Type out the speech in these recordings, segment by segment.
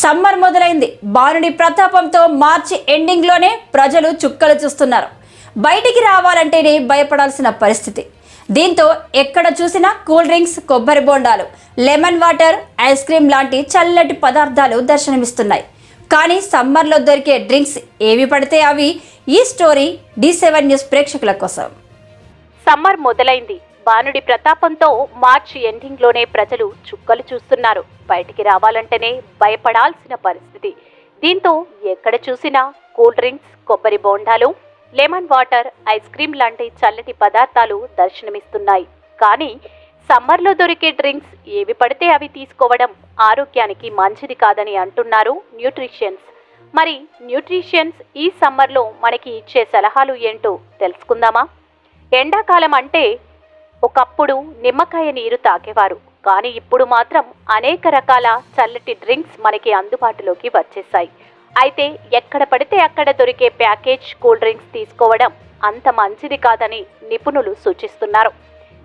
Summer మొదలైంది. బాలుడి ప్రతాపంతో మార్చి ఎండింగ్లోనే ప్రజలు చుక్కలు చూస్తున్నారు. బయటికి రావాలంటేనే భయపడాల్సిన పరిస్థితి. దీంతో ఎక్కడ చూసినా కూల్ డ్రింక్స్ కొబ్బరి బోండాలు లెమన్ వాటర్ ఐస్ క్రీమ్ లాంటి చల్లటి పదార్థాలు దర్శనమిస్తున్నాయి. కానీ సమ్మర్లో దొరికే డ్రింక్స్ ఏవి పడితే అవి? ఈ స్టోరీ డి సెవెన్ న్యూస్ ప్రేక్షకుల కోసం. సమ్మర్ మొదలైంది. బానుడి ప్రతాపంతో మార్చి ఎండింగ్లోనే ప్రజలు చుక్కలు చూస్తున్నారు. బయటికి రావాలంటేనే భయపడాల్సిన పరిస్థితి. దీంతో ఎక్కడ చూసినా కూల్ డ్రింక్స్ కొబ్బరి బోండాలు లెమన్ వాటర్ ఐస్ క్రీమ్ లాంటి చల్లటి పదార్థాలు దర్శనమిస్తున్నాయి. కానీ సమ్మర్లో దొరికే డ్రింక్స్ ఏవి పడితే అవి తీసుకోవడం ఆరోగ్యానికి మంచిది కాదని అంటున్నారు న్యూట్రిషియన్స్ మరి న్యూట్రిషియన్స్ ఈ సమ్మర్లో మనకి ఇచ్చే సలహాలు ఏంటో తెలుసుకుందామా? ఎండాకాలం అంటే ఒకప్పుడు నిమ్మకాయ నీరు తాగేవారు. కానీ ఇప్పుడు మాత్రం అనేక రకాల చల్లటి డ్రింక్స్ మనకి అందుబాటులోకి వచ్చేసాయి. అయితే ఎక్కడ పడితే అక్కడ దొరికే ప్యాకేజ్ కూల్ డ్రింక్స్ తీసుకోవడం అంత మంచిది కాదని నిపుణులు సూచిస్తున్నారు.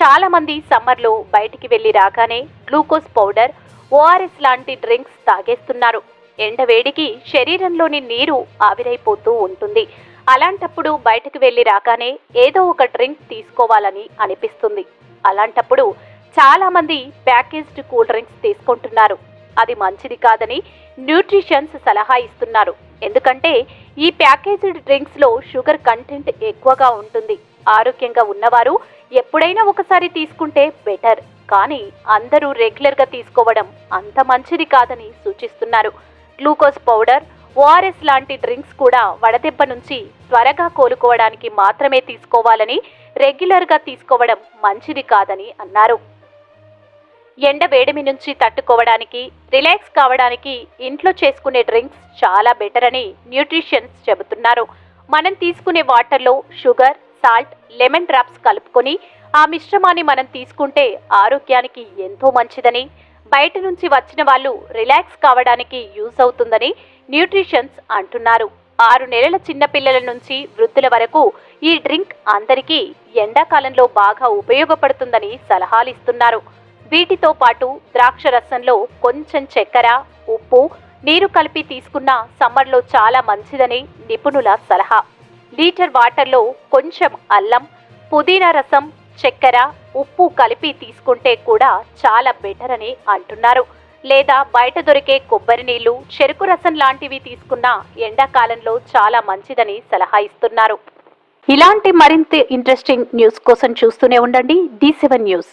చాలామంది సమ్మర్లో బయటికి వెళ్ళి రాగానే గ్లూకోజ్ పౌడర్ ఓఆర్ఎస్ లాంటి డ్రింక్స్ తాగేస్తున్నారు. ఎండవేడికి శరీరంలోని నీరు ఆవిరైపోతూ ఉంటుంది. అలాంటప్పుడు బయటకు వెళ్ళి రాగానే ఏదో ఒక డ్రింక్ తీసుకోవాలని అనిపిస్తుంది. అలాంటప్పుడు చాలా మంది ప్యాకేజ్డ్ కూల్ డ్రింక్స్ తీసుకుంటున్నారు. అది మంచిది కాదని న్యూట్రిషన్స్ సలహా ఇస్తున్నారు. ఎందుకంటే ఈ ప్యాకేజ్డ్ డ్రింక్స్లో షుగర్ కంటెంట్ ఎక్కువగా ఉంటుంది. ఆరోగ్యంగా ఉన్నవారు ఎప్పుడైనా ఒకసారి తీసుకుంటే బెటర్. కానీ అందరూ రెగ్యులర్గా తీసుకోవడం అంత మంచిది కాదని సూచిస్తున్నారు. గ్లూకోజ్ పౌడర్ ఓఆర్ఎస్ లాంటి డ్రింక్స్ కూడా వడదెబ్బ నుంచి త్వరగా కోలుకోవడానికి మాత్రమే తీసుకోవాలని రెగ్యులర్గా తీసుకోవడం మంచిది కాదని అన్నారు. ఎండ వేడిమి నుంచి తట్టుకోవడానికి రిలాక్స్ కావడానికి ఇంట్లో చేసుకునే డ్రింక్స్ చాలా బెటర్ అని న్యూట్రిషన్స్ చెబుతున్నారు. మనం తీసుకునే వాటర్లో షుగర్ సాల్ట్ లెమన్ డ్రాప్స్ కలుపుకొని ఆ మిశ్రమాన్ని మనం తీసుకుంటే ఆరోగ్యానికి ఎంతో మంచిదని బయట నుంచి వచ్చిన వాళ్ళు రిలాక్స్ కావడానికి యూజ్ అవుతుందని న్యూట్రిషన్స్ అంటున్నారు. ఆరు నెలల చిన్నపిల్లల నుంచి వృద్ధుల వరకు ఈ డ్రింక్ అందరికీ ఎండాకాలంలో బాగా ఉపయోగపడుతుందని సలహాలు ఇస్తున్నారు. వీటితో పాటు ద్రాక్ష రసంలో కొంచెం చక్కెర ఉప్పు నీరు కలిపి తీసుకున్న సమ్మర్లో చాలా మంచిదని నిపుణుల సలహా. లీటర్ వాటర్లో కొంచెం అల్లం పుదీనా రసం చక్కెర ఉప్పు కలిపి తీసుకుంటే కూడా చాలా బెటర్ అని అంటున్నారు. లేదా బయట దొరికే కొబ్బరి నీళ్ళు చెరుకు రసం లాంటివి తీసుకున్న ఎండాకాలంలో చాలా మంచిదని సలహా ఇస్తున్నారు. ఇలాంటి మరింత ఇంట్రెస్టింగ్ న్యూస్ కోసం చూస్తూనే ఉండండి డి సెవెన్ న్యూస్.